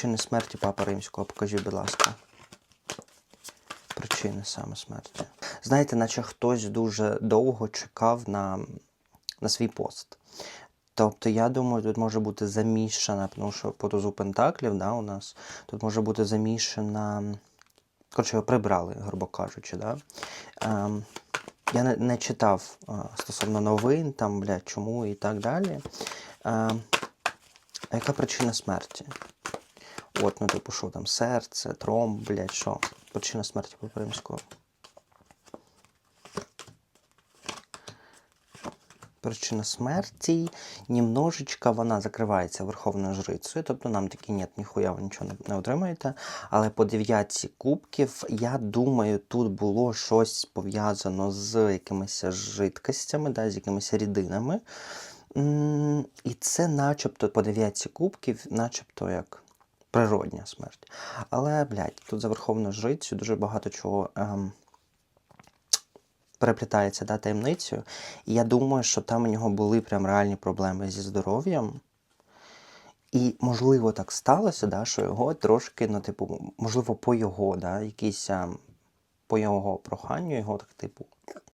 Причини смерті Папи Римського, покажіть, будь ласка. Причини саме смерті. Знаєте, наче хтось дуже довго чекав на, на свій пост. Тобто, я думаю, тут може бути замішана, тому що по Пентаклів, да, у нас тут може бути замішана. Коротше, його прибрали, грубо кажучи, да. Ем, я не, не читав е, стосовно новин, там, блядь, чому і так далі. Ем, яка причина смерті? От, ну, типу, що там, серце, тромб, блядь, що? Причина смерті Папи Римського. Причина смерті немножечко вона закривається верховною жрицею, тобто нам такі ні, ніхуя ви нічого не, отримаєте. Але по дев'ятці кубків, я думаю, тут було щось пов'язано з якимись жидкостями, да, з якимись рідинами. І це начебто по дев'ятці кубків, начебто як природня смерть. Але, блядь, тут за верховною жрицею дуже багато чого. Ем, переплітається да, таємницею. І я думаю, що там у нього були прям реальні проблеми зі здоров'ям. І, можливо, так сталося, да, що його трошки, ну, типу, можливо, по його, да, якісь по його проханню, його так, типу,